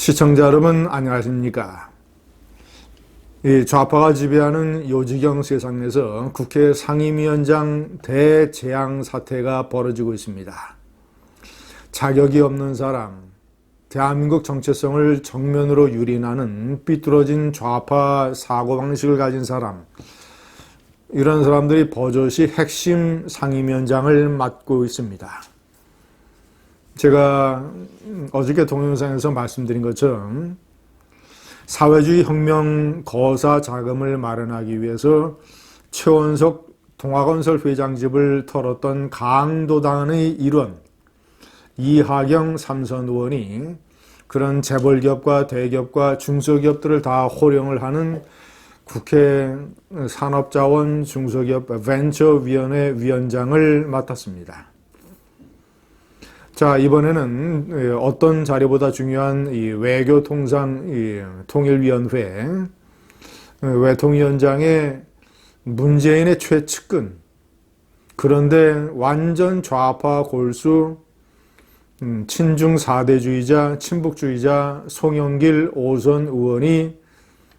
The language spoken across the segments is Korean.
시청자 여러분 안녕하십니까? 이 좌파가 지배하는 요지경 세상에서 국회 상임위원장 대재앙 사태가 벌어지고 있습니다. 자격이 없는 사람, 대한민국 정체성을 정면으로 유린하는 삐뚤어진 좌파 사고방식을 가진 사람, 이런 사람들이 버젓이 핵심 상임위원장을 맡고 있습니다. 제가 어저께 동영상에서 말씀드린 것처럼 사회주의 혁명 거사 자금을 마련하기 위해서 최원석 동아건설 회장 집을 털었던 강도당의 일원 이하경 삼선 의원이 그런 재벌기업과 대기업과 중소기업들을 다 호령을 하는 국회 산업자원 중소기업 벤처위원회 위원장을 맡았습니다. 자, 이번에는 어떤 자리보다 중요한 이 외교통상 통일위원회 외통위원장의 문재인의 최측근 그런데 완전 좌파 골수 음, 친중 사대주의자 친북주의자 송영길 오선 의원이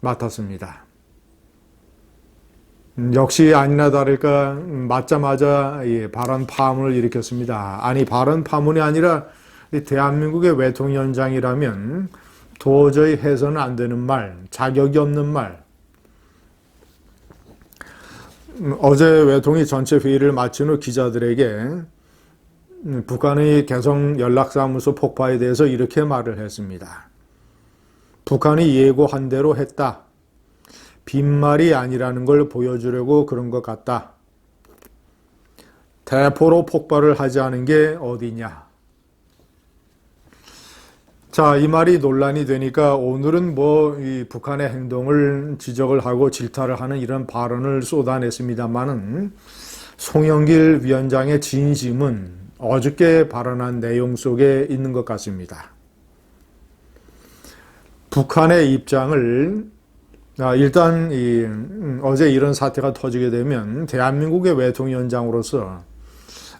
맡았습니다. 음, 역시 아니나 다를까 음, 맞자마자 발언 파문을 일으켰습니다. 아니 발언 파문이 아니라 대한민국의 외통위원장이라면 도저히 해서는 안 되는 말, 자격이 없는 말. 음, 어제 외통위 전체 회의를 마친 후 기자들에게 북한의 개성 연락사무소 폭파에 대해서 이렇게 말을 했습니다. 북한이 예고한 대로 했다. 빈말이 아니라는 걸 보여주려고 그런 것 같다. 대포로 폭발을 않은 게 어디냐. 자, 이 말이 논란이 되니까 오늘은 뭐, 이 북한의 행동을 지적을 하고 질타를 하는 이런 발언을 쏟아냈습니다만은 송영길 위원장의 진심은 어저께 발언한 내용 속에 있는 것 같습니다. 북한의 입장을 아, 일단 이, 음, 어제 이런 사태가 터지게 되면 대한민국의 외통위원장으로서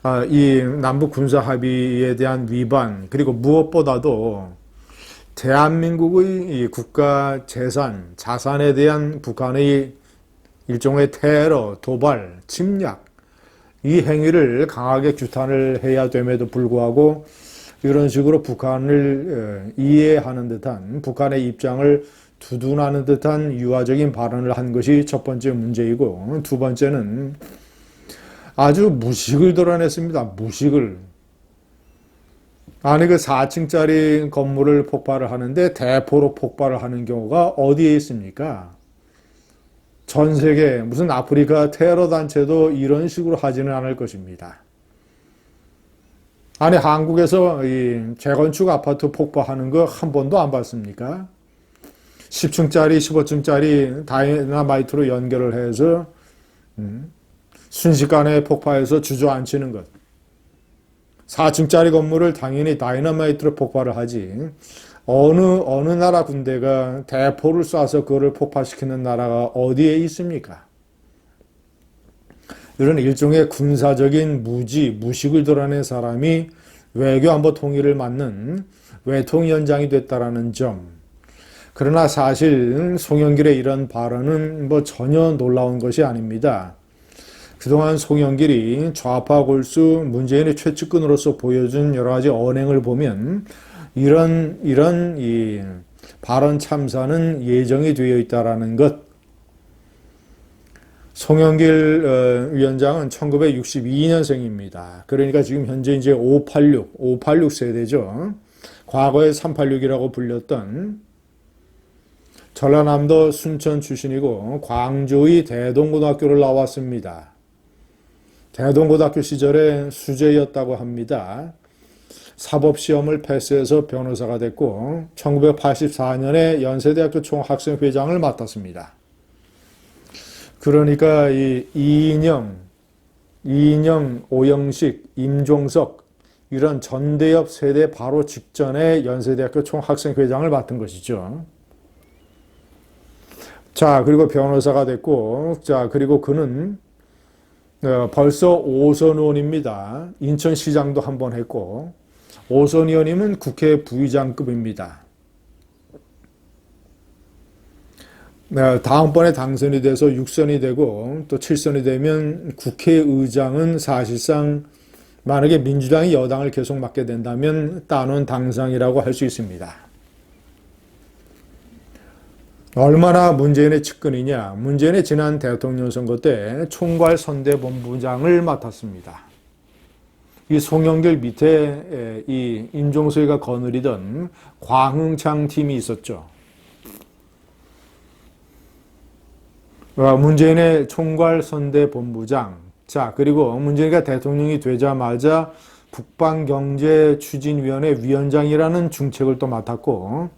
아, 이 남북 군사 합의에 대한 위반 그리고 무엇보다도 대한민국의 국가 재산 자산에 대한 북한의 일종의 테러, 도발, 침략 이 행위를 강하게 규탄을 해야 됨에도 불구하고 이런 식으로 북한을 이해하는 듯한 북한의 입장을 두둔하는 듯한 유화적인 발언을 한 것이 첫 번째 문제이고 두 번째는 아주 무식을 드러냈습니다. 무식을. 아니 그 4층짜리 건물을 폭발을 하는데 대포로 폭발을 하는 경우가 어디에 있습니까? 전 세계 무슨 아프리카 테러 단체도 이런 식으로 하지는 않을 것입니다. 아니 한국에서 이 재건축 아파트 폭파하는 거 한 번도 안 봤습니까? 10층짜리, 15층짜리 다이나마이트로 연결을 해서 음, 순식간에 폭파해서 주저앉히는 것. 4층짜리 건물을 당연히 다이나마이트로 폭발을 하지. 어느 어느 나라 군대가 대포를 쏴서 그거를 폭파시키는 나라가 어디에 있습니까? 이런 일종의 군사적인 무지, 무식을 드러낸 사람이 외교 안보 통일을 맡는 외통위원장이 됐다라는 점. 그러나 사실 송영길의 이런 발언은 뭐 전혀 놀라운 것이 아닙니다. 그동안 송영길이 좌파 골수 문재인의 최측근으로서 보여준 여러 가지 언행을 보면 이런 이런 이 발언 참사는 예정이 되어 있다라는 것. 송영길 어, 위원장은 1962년생입니다. 그러니까 지금 현재 이제 586, 586 세대죠. 과거에 386이라고 불렸던 전라남도 순천 출신이고 광주의 대동고등학교를 나왔습니다. 대동고등학교 시절에 수재였다고 합니다. 사법시험을 패스해서 변호사가 됐고 1984년에 연세대학교 총학생회장을 맡았습니다. 그러니까 이 이인영, 이인영, 오영식, 임종석 이런 전대협 세대 바로 직전에 연세대학교 총학생회장을 맡은 것이죠. 자, 그리고 변호사가 됐고, 자, 그리고 그는 어, 벌써 5선 의원입니다. 인천시장도 한 번 했고, 5선 의원님은 국회 부의장급입니다. 어, 다음번에 당선이 돼서 6선이 되고 또 7선이 되면 국회의장은 사실상 만약에 민주당이 여당을 계속 맡게 된다면 따놓은 당상이라고 할 수 있습니다. 얼마나 문재인의 측근이냐. 문재인의 지난 대통령 선거 때 총괄 선대본부장을 맡았습니다. 이 송영길 밑에 이 임종석이가 거느리던 광흥창 팀이 있었죠. 문재인의 총괄 선대본부장. 자, 그리고 문재인가 대통령이 되자마자 북방경제추진위원회 위원장이라는 중책을 또 맡았고,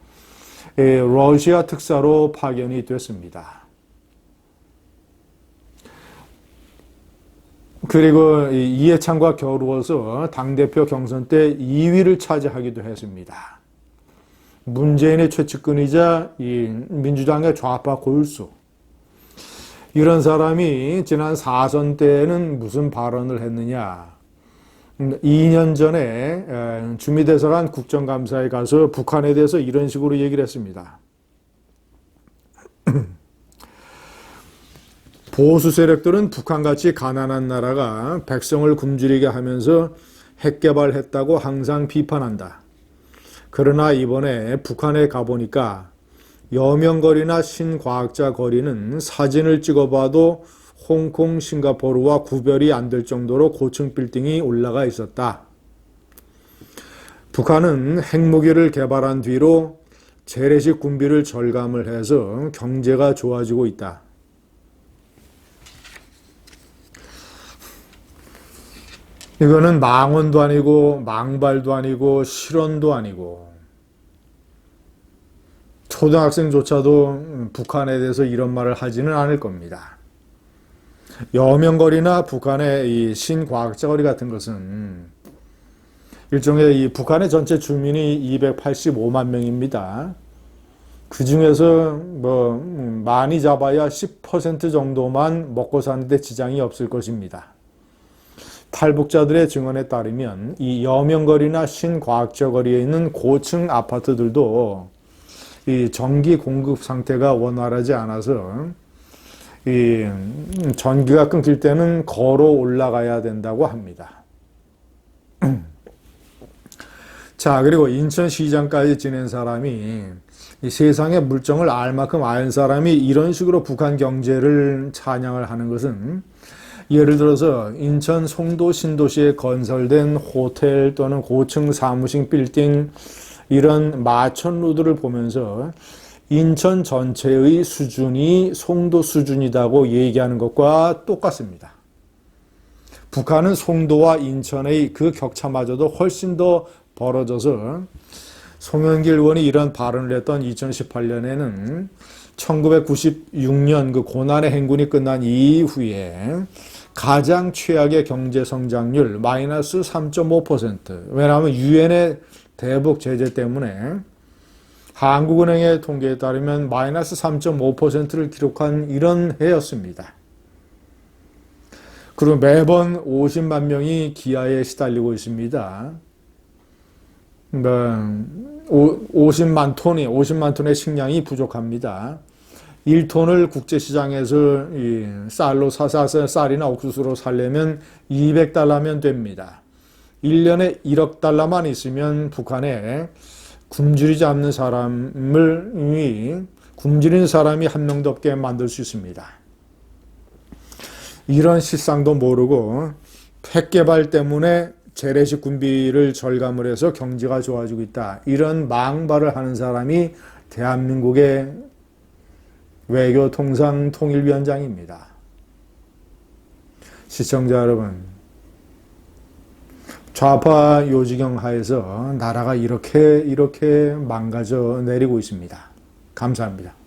러시아 특사로 파견이 됐습니다. 그리고 이해창과 겨루어서 당대표 경선 때 2위를 차지하기도 했습니다. 문재인의 최측근이자 이 민주당의 좌파 골수. 이런 사람이 지난 4선 때는 무슨 발언을 했느냐. 2년 전에 주미대사관 국정감사에 가서 북한에 대해서 이런 식으로 얘기를 했습니다. 보수 세력들은 북한같이 가난한 나라가 백성을 굶주리게 하면서 핵개발했다고 항상 비판한다. 그러나 이번에 북한에 가보니까 여명거리나 신과학자 거리는 사진을 찍어봐도 홍콩, 싱가포르와 구별이 안 될 정도로 고층 빌딩이 올라가 있었다. 북한은 핵무기를 개발한 뒤로 재래식 군비를 절감을 해서 경제가 좋아지고 있다. 이거는 망언도 아니고 망발도 아니고 실언도 아니고 초등학생조차도 북한에 대해서 이런 말을 하지는 않을 겁니다. 여명거리나 북한의 이 신과학자 거리 같은 것은 일종의 이 북한의 전체 주민이 285만 명입니다. 그 중에서 뭐 많이 잡아야 10% 정도만 먹고 사는데 지장이 없을 것입니다. 탈북자들의 증언에 따르면 이 여명거리나 신과학자 거리에 있는 고층 아파트들도 이 전기 공급 상태가 원활하지 않아서 이 전기가 끊길 때는 걸어 올라가야 된다고 합니다. 자, 그리고 인천시장까지 지낸 사람이 세상의 물정을 알 만큼 아는 사람이 이런 식으로 북한 경제를 찬양을 하는 것은 예를 들어서 인천 송도 신도시에 건설된 호텔 또는 고층 사무실 빌딩 이런 마천루들을 보면서 인천 전체의 수준이 송도 수준이라고 얘기하는 것과 똑같습니다. 북한은 송도와 인천의 그 격차마저도 훨씬 더 벌어져서 송영길 의원이 이런 발언을 했던 2018년에는 1996년 그 고난의 행군이 끝난 이후에 가장 최악의 경제 성장률 마이너스 3.5% 왜냐하면 유엔의 대북 제재 때문에 한국은행의 통계에 따르면 마이너스 3.5%를 기록한 이런 해였습니다. 그리고 매번 50만 명이 기아에 시달리고 있습니다. 50만 톤이 50만 톤의 식량이 부족합니다. 1톤을 국제시장에서 쌀로 사서 쌀이나 옥수수로 살려면 200달러면 됩니다. 1년에 1억 달러만 있으면 북한에 굶주리지 않는 사람을 굶주리는 사람이 한 명도 없게 만들 수 있습니다. 이런 실상도 모르고 핵개발 때문에 재래식 군비를 절감을 해서 경제가 좋아지고 있다. 이런 망발을 하는 사람이 대한민국의 외교통상통일위원장입니다. 시청자 여러분, 좌파 요지경 하에서 나라가 이렇게 이렇게 망가져 내리고 있습니다. 감사합니다.